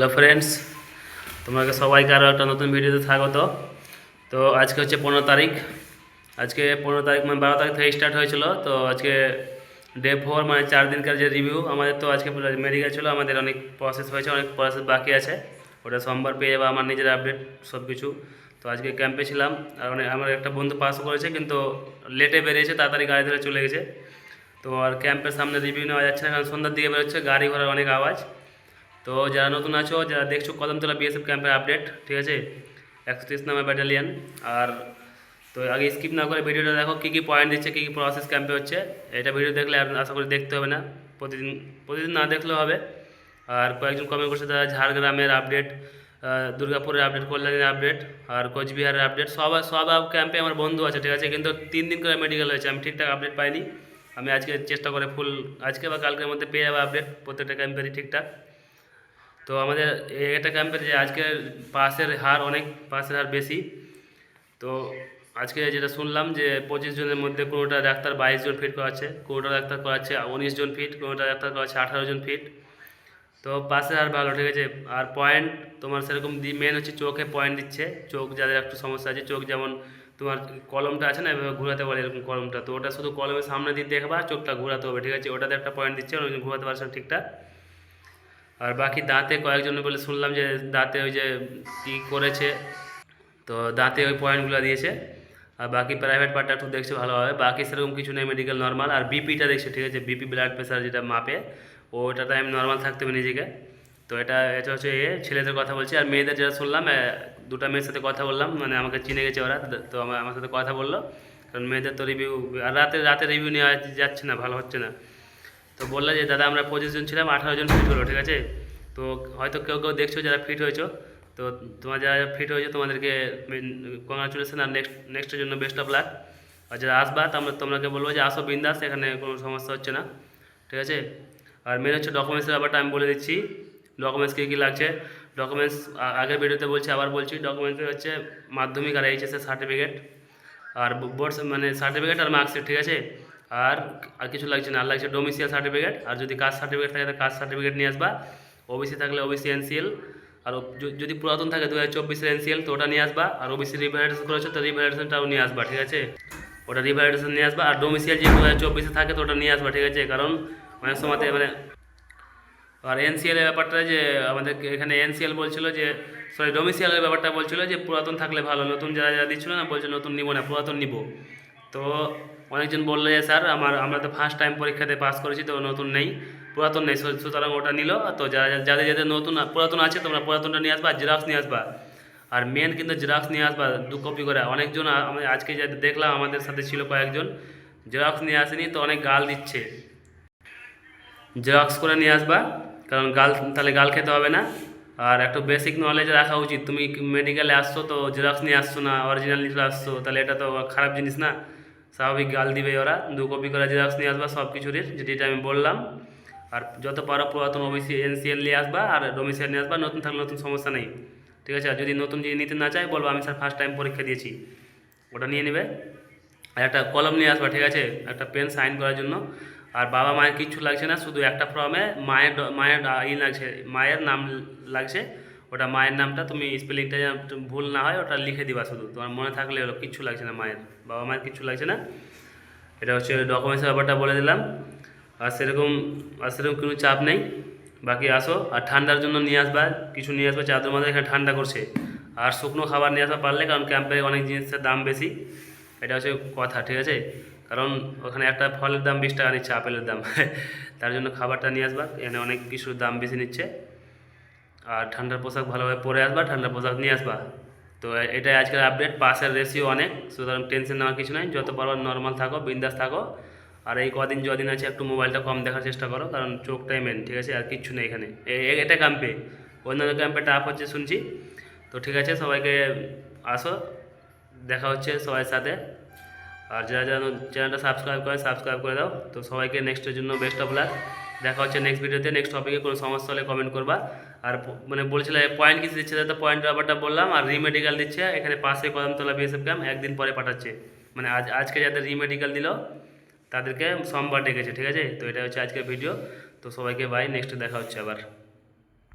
Hello friends তোমাকে সবাইকে আরও একটা নতুন ভিডিওতে স্বাগত। তো আজকে হচ্ছে পনেরো তারিখ। আজকে পনেরো তারিখ মানে বারো তারিখ থেকে স্টার্ট হয়েছিল। তো আজকে ডে ফোর মানে চার দিনকার যে রিভিউ আমাদের তো আজকে মেডিকেল ছিল। আমাদের অনেক প্রসেস হয়েছে, অনেক প্রসেস বাকি আছে। ওটা সোমবার পেয়ে যাব আমার নিজের আপডেট সব কিছু তো আজকে ক্যাম্পে ছিলাম। আর অনেক আমার একটা বন্ধু পাস করেছে, কিন্তু লেটে বেরিয়েছে, তাড়াতাড়ি গাড়ি ধরে চলে গেছে। তো আর ক্যাম্পের সামনে রিভিউ নেওয়া যাচ্ছে না, কারণ সন্ধ্যার দিকে বেরোচ্ছে, গাড়ি ঘোড়ার অনেক আওয়াজ। তো যারা নতুন আছো, যারা দেখছ কদমতলা বিএসএফ ক্যাম্পের আপডেট ঠিক আছে? একশো তিরিশ নামে ব্যাটালিয়ান আর তো আগে স্কিপ না করে ভিডিওটা দেখো, কী কী পয়েন্ট দিচ্ছে, কী কী প্রসেস ক্যাম্পে হচ্ছে। এটা ভিডিও দেখলে আশা করি দেখতে হবে না। প্রতিদিন প্রতিদিন না দেখলেও হবে। আর কয়েকজন কমেন্ট করছে তারা ঝাড়গ্রামের আপডেট দুর্গাপুরের আপডেট কল্যাণীর আপডেট আর কোচবিহারের আপডেট সব সব ক্যাম্পে আমার বন্ধু আছে, ঠিক আছে? কিন্তু তিন দিন করে মেডিকেল হয়েছে, আমি ঠিকঠাক আপডেট পাইনি। আমি আজকে চেষ্টা করে ফুল আজকে বা কালকের মধ্যে পেয়ে যাব আপডেট প্রত্যেকটা ক্যাম্পেরই ঠিকঠাক। তো আমাদের একটা ক্যাম্পের যে আজকে পাসের হার অনেক, পাসের হার বেশি। তো আজকে যেটা শুনলাম যে পঁচিশ জনের মধ্যে কোনোটা ডাক্তার বাইশ জন ফিট করাচ্ছে, কোনোটা ডাক্তার করাচ্ছে উনিশ জন ফিট কোনোটা ডাক্তার করাচ্ছে আঠারো জন ফিট তো পাসের হার ভালো, ঠিক আছে? আর পয়েন্ট তোমার সেরকম দি মেন হচ্ছে চোখে পয়েন্ট দিচ্ছে। চোখ যাদের একটু সমস্যা আছে, চোখ যেমন তোমার কলমটা আছে না, এভাবে ঘোরাতে পারে এরকম কলমটা। তো ওটা শুধু কলমের সামনে দিয়ে দেখবা, চোখটা ঘোরাতে হবে, ঠিক আছে? ওটাতে একটা পয়েন্ট দিচ্ছে ওই ঘোরাতে পারছে ঠিকঠাক। আর বাকি দাঁতে কয়েকজন বলে শুনলাম যে দাঁতে ওই যে কী করেছে, তো দাঁতে ওই পয়েন্টগুলো দিয়েছে। আর বাকি প্রাইভেট পার্টটা একটু দেখছে ভালোভাবে বাকি সেরকম কিছু নেই মেডিকেল নর্মাল আর বিপিটা দেখছে, ঠিক আছে? বিপি ব্লাড প্রেশার যেটা মাপে ওটাতে আমি নর্মাল থাকতে হবে নিজেকে। তো এটা এটা হচ্ছে এ, ছেলেদের কথা বলছি। আর মেয়েদের যেটা শুনলাম দুটো মেয়ের সাথে কথা বললাম মানে আমাকে চিনে গেছে ওরা, তো আমার আমার সাথে কথা বলল। কারণ মেয়েদের তো রিভিউ আর রাতে রাতে রিভিউ নেওয়া যাচ্ছে না, ভালো হচ্ছে না। তো বলল যে, দাদা, আমরা পঁচিশ জন ছিলাম, আঠারো জন ফিট হলো, ঠিক আছে? তো হয়তো কেউ কেউ দেখছ যারা ফিট হয়েছো। তো তোমার যারা ফিট হয়েছে, তোমাদেরকে কংগ্রাচুলেশন আর নেক্সট নেক্সটের জন্য বেস্ট অফ লাক আর যারা আসবা তোমরা তোমাকে বলব যে, আসো বিন্দাস, এখানে কোনো সমস্যা হচ্ছে না, ঠিক আছে? আর মেন হচ্ছে ডকুমেন্টসের ব্যাপারটা আমি বলে দিচ্ছি। ডকুমেন্টস কী কী লাগছে? ডকুমেন্টস আগের ভিডিওতে বলছি, আবার বলছি। ডকুমেন্টস হচ্ছে মাধ্যমিক আর এইচএসের সার্টিফিকেট আর বোর্ড মানে সার্টিফিকেট আর মার্কশিট ঠিক আছে? আর আর কিছু লাগছে না। আর লাগছে ডোমিসিয়াল সার্টিফিকেট আর যদি কাস্ট সার্টিফিকেট থাকে তো কাস্ট সার্টিফিকেট নিয়ে আসবা। ওবিসি থাকলে ওবিসি এনসিএল আর যদি পুরাতন থাকে দু হাজার চব্বিশের এনসিএল তো ওটা নিয়ে আসবা। আর ওবিসি রিভ্যালিডেশন করেছ, তো রিভ্যালিডেশনটাও নিয়ে আসবা, ঠিক আছে? ওটা রিভ্যালিডেশন নিয়ে আসবা। আর ডোমিসিয়াল যে দু হাজার চব্বিশে থাকে, তো ওটা নিয়ে আসবা, ঠিক আছে? কারণ অনেক সময়তে মানে আর এনসিএল এর ব্যাপারটা যে আমাদের এখানে এনসিএল বলছিল যে সরি ডোমিসিয়ালের ব্যাপারটা বলছিল যে পুরাতন থাকলে ভালো। নতুন যারা যারা দিচ্ছিল না, বলছে নতুন নিব না, পুরাতন নিব। তো অনেকজন বলল যে, স্যার, আমার, আমরা তো ফার্স্ট টাইম পরীক্ষাতে পাস করেছি, তো নতুন নেই, পুরাতন নেই। সুতরাং ওটা নিল। তো যারা যাদের যাদের নতুন, পুরাতন আছে, তোমরা পুরাতনটা নিয়ে আসবা জেরক্স নিয়ে আসবা। আর মেন কিন্তু জেরক্স নিয়ে আসবা, দু কপি করে। অনেকজন আমি আজকে যা দেখলাম, আমাদের সাথে ছিল কয়েকজন। জেরক্স নিয়ে আসেনি, তো অনেক গাল দিচ্ছে। জেরক্স করে নিয়ে আসবা, কারণ গাল, তাহলে গাল খেতে হবে না। আর একটু বেসিক নলেজ রাখা উচিত। তুমি মেডিকেলে আসছো, তো জেরক্স নিয়ে আসছো না অরিজিনাল নিয়ে আসছো, তাহলে এটা তো খারাপ জিনিস না। স্বাভাবিক গাল দিবে ওরা, দু কপি করে জেরক্স নিয়ে আসবা সব কিছুরই যেটা আমি বললাম। আর যত পারো পুরাতন ওবিসি এনসিএল নিয়ে আসবা, আর ডোমিসিয়াল নিয়ে আসবা, নতুন থাকলে নতুন সমস্যা নেই। ঠিক আছে? আর যদি নতুন যদি নিতে না চাই, বলব আমি স্যার ফার্স্ট টাইম পরীক্ষা দিয়েছি। ওটা নিয়ে নেবে। আর একটা কলম নিয়ে আসবা, ঠিক আছে? একটা পেন সাইন করার জন্য। আর বাবা মায়ের কিচ্ছু লাগছে না, শুধু একটা ফর্মে মায়ের মায়ের ই লাগছে, মায়ের নাম লাগছে। ওটা মায়ের নামটা, তুমি স্পেলিংটা ভুল না হয়, ওটা লিখে দিবা শুধু। তোমার মনে থাকলে হলো কিচ্ছু লাগছে না মায়ের, বাবা মায়ের কিচ্ছু লাগছে না। এটা হচ্ছে ডকুমেন্টসের ব্যাপারটা বলে দিলাম। আর সেরকম আর সেরকম কোনো চাপ নেই। বাকি আসো, আর ঠান্ডার জন্য নিয়ে আসবা, কিছু নিয়ে আসবে, চাদর মাঝে এখানে ঠান্ডা করছে। আর শুকনো খাবার নিয়ে আসা পারলে, কারণ ক্যাম্পে অনেক জিনিসের দাম বেশি। এটা হচ্ছে কথা, ঠিক আছে? কারণ ওখানে একটা ফলের দাম বিশ টাকা নিচ্ছে, আপেলের দাম। তার জন্য খাবারটা নিয়ে আসবা, এখানে অনেক কিছুর দাম বেশি নিচ্ছে। আর ঠান্ডার পোশাক ভালোভাবে পরে আসবা, ঠান্ডার পোশাক নিয়ে আসবা। তো এটাই আজকের আপডেট পাসের রেশিও অনেক, সুতরাং টেনশন নেওয়ার কিছু নাই। যত পারো নর্মাল থাকো, বিন্দাস থাকো। আর এই কদিন, যদিন আছে, একটু মোবাইলটা কম দেখার চেষ্টা করো, কারণ চোখটাই মেন ঠিক আছে? আর কিচ্ছু নেই এখানে। এটা ক্যাম্পে অন্যান্য ক্যাম্পে টাফ হচ্ছে, শুনছি। তো ঠিক আছে, সবাইকে আসো। দেখা হচ্ছে সবার সাথে। আর যারা যারা চ্যানেলটা সাবস্ক্রাইব করে সাবস্ক্রাইব করে দাও। তো সবাইকে নেক্সটের জন্য বেস্ট অফ লাক দেখা হচ্ছে নেক্সট ভিডিওতে নেক্সট টপিকে কোনো সমস্যা হলে কমেন্ট করবা। আর মানে বলছিল পয়েন্ট কিছু দিচ্ছে তো পয়েন্ট ব্যাপারটা বললাম, আর রিমেডিক্যাল দিচ্ছে, এখানে পাশে কদমতলা বিএসএফ ক্যাম্প একদিন পরে পাঠাচ্ছে। মানে আজ, আজকে যাদের রিমেডিক্যাল দিল, তাদেরকে সোমবার ডেকেছে, ঠিক আছে? তো এটা হচ্ছে আজকের ভিডিও তো সবাইকে বাই নেক্সট দেখা হচ্ছে আবার।